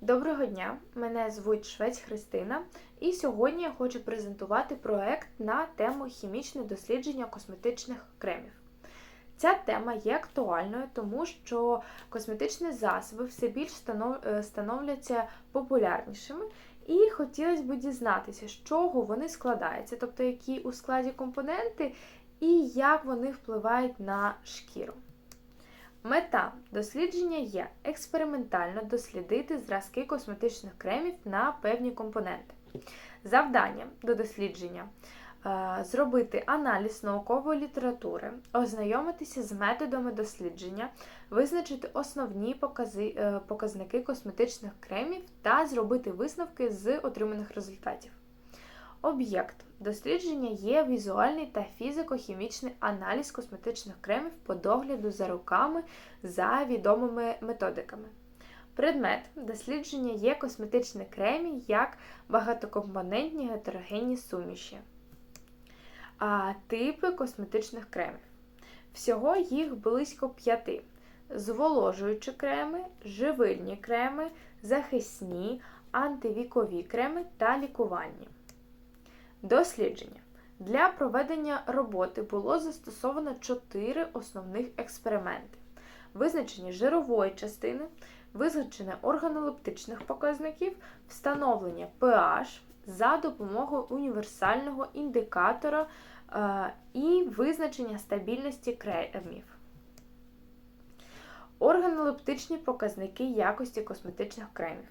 Доброго дня! Мене звуть Швець Христина, і сьогодні я хочу презентувати проект на тему хімічне дослідження косметичних кремів. Ця тема є актуальною, тому що косметичні засоби все більш е, становляться популярнішими, і хотілося б дізнатися, з чого вони складаються, тобто які у складі компоненти і як вони впливають на шкіру. Мета дослідження є експериментально дослідити зразки косметичних кремів на певні компоненти. Завдання до дослідження е, зробити аналіз наукової літератури, ознайомитися з методами дослідження, визначити основні е, показники косметичних кремів та зробити висновки з отриманих результатів. Об'єкт дослідження є візуальний та фізико-хімічний аналіз косметичних кремів по догляду за руками за відомими методиками. Предмет дослідження є косметичні кремі як багатокомпонентні гетерогенні суміші. А типи косметичних кремів. Всього їх близько п'яти: зволожуючі креми, живильні креми, захисні, антивікові креми та лікувальні. Дослідження. Для проведення роботи було застосовано чотири основних експерименти: визначення жирової частини, визначення органолептичних показників, встановлення pH за допомогою універсального індикатора е, і визначення стабільності кремів. Органолептичні показники якості косметичних кремів.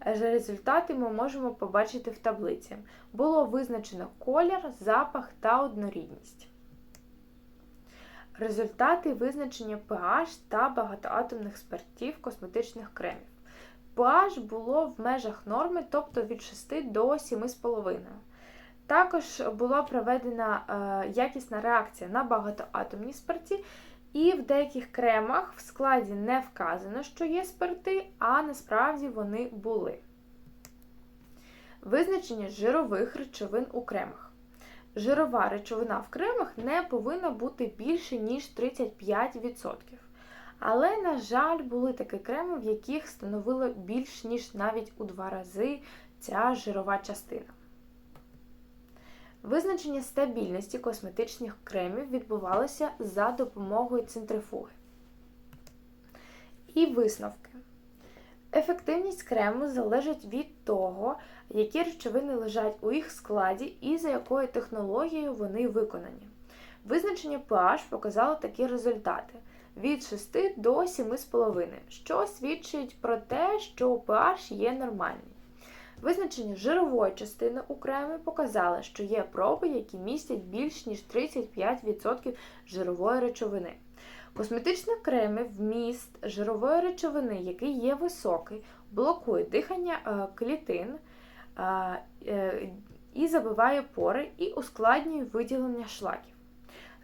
Результати ми можемо побачити в таблиці. Було визначено колір, запах та однорідність. Результати визначення pH та багатоатомних спиртів косметичних кремів. pH було в межах норми, тобто від 6 до 7,5. Також була проведена е, якісна реакція на багатоатомні спирті, і в деяких кремах в складі не вказано, що є спирти, а насправді вони були. Визначення жирових речовин у кремах. Жирова речовина в кремах не повинна бути більше, ніж 35%. Але, на жаль, були такі креми, в яких становило більш ніж навіть у два рази ця жирова частина. Визначення стабільності косметичних кремів відбувалося за допомогою центрифуги. І висновки. Ефективність крему залежить від того, які речовини лежать у їх складі і за якою технологією вони виконані. Визначення pH показало такі результати від 6 до 7,5, що свідчить про те, що pH є нормальний. Визначення жирової частини у кремі показало, що є проби, які містять більш ніж 35% жирової речовини. Косметичні креми вміст жирової речовини, який є високий, блокує дихання е, клітин е, е, і забиває пори, і ускладнює виділення шлаків.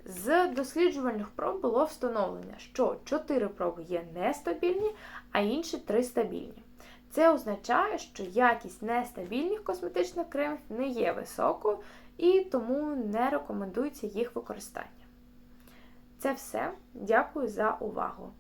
З досліджувальних проб було встановлено, що 4 проби є нестабільні, а інші 3 стабільні. Це означає, що якість нестабільних косметичних кремів не є високою і тому не рекомендується їх використання. Це все. Дякую за увагу!